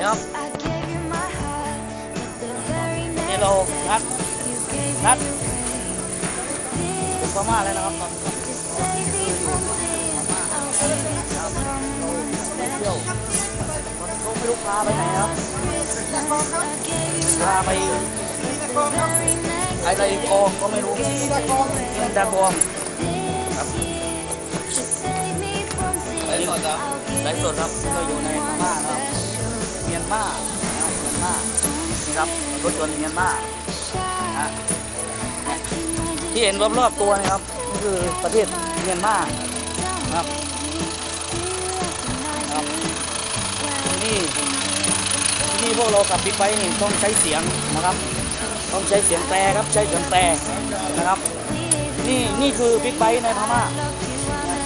นี่ครับนี่เรานัดนัดถึงพม่าแล้วนะครับตอนนี้เที่ยวตอนนี้เขาไมาไปไหนครับพาไปอะไรกล็ดมครับไลฟ์สดครับไลฟ์สดครับก็อยู่ในะครับเมียนมานะครับเมียนมานี่ครับรถยนต์เมียนมานะที่เห็นรอบๆตัวนะครับนี่คือประเทศเมียนมานะครับนะครับนี่นี่พวกเราขับบิ๊กไบค์นี่ต้องใช้เสียงนะครับ ต้องใช้เสียงแตรครับใช้เสียงแตรนะครับ นี่นี่คือบิ๊กไบค์ในพม่า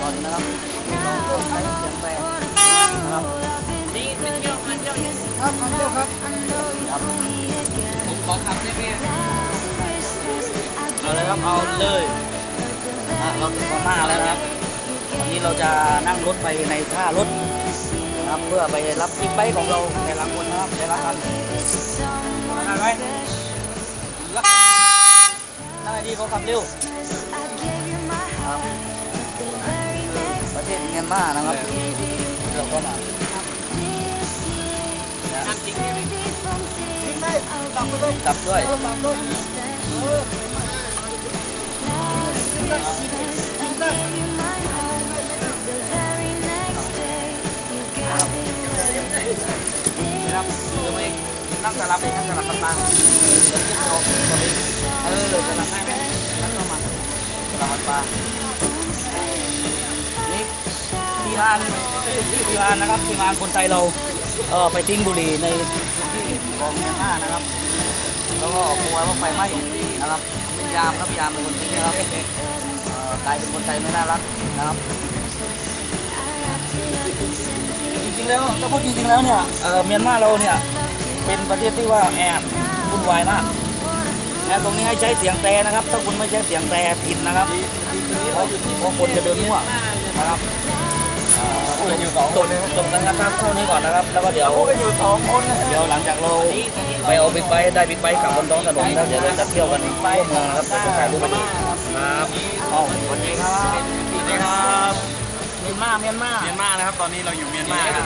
ตอนนะครับต้องใช้เสียงแตรนะครับ ครับทำเที่ยวครับครับผมขอขับได้ไหมเอาเลยครับเอาเลยอะเราถึงพม่าแล้วนะครับวันนี้เราจะนั่งรถไปในท่ารถนะครับเพื่อไปรับบิ๊กไบค์ของเราแต่ละคนนะครับแต่ละคันนั่งไหมนั่งไงดีเขาขับเร็วครับประเทศเมียนมานะครับเราก็มา จริงใช่ไหมทิ้งได้ดับไปเลยกลับด้วยเออดับเลยเออทิ้งได้ทิ้งได้นะครับคือเองนั่งสลับเองนั่งสลับกันมาเอาตัวนี้เออสลับให้ไหมนั่งเข้ามาสลับกันมานี่ทีมงานทีมงานนะครับทีมงานคนไทยเรา เออไปทิ้งบุหรี่ในพื้นที่ของเมียนมานะครับ แล้วก็กลัวว่าไฟไหม้นะครับเป็นยามครับยามเป็นคนทิ้งนะครับเออกลายเป็นคนไทยไม่น่ารักนะครับจริงๆแล้วถ้าพูดจริงๆแล้วเนี่ยเออเมียนมาเราเนี่ยเป็นประเทศที่ว่าแอบวุ่นวายมากแอบตรงนี้ให้ใช้เสียงแตรนะครับ ถ้าคุณไม่ใช้เสียงแตรผิดนะครับเพราะเพราะคนจะเดินมั่วนะครับ เอ่อจบจบนะครับเท่านี้ก่อนนะครับ แล้วก็เดี๋ยวพวกกันอยู่สองคนนะเดี๋ยวหลังจากเราไปเอาบิ๊กไบค์ได้บิ๊กไบค์กลับบนท้องถนนแล้วเดี๋ยวเราจะเที่ยวกันทั่วเมืองนะครับจะถ่ายรูปไปดีครับอ๋อสวัสดีครับสวัสดีครับเมียนมาเมียนมาเมียนมานะครับ ตอนนี้เราอยู่เมียนมาครับ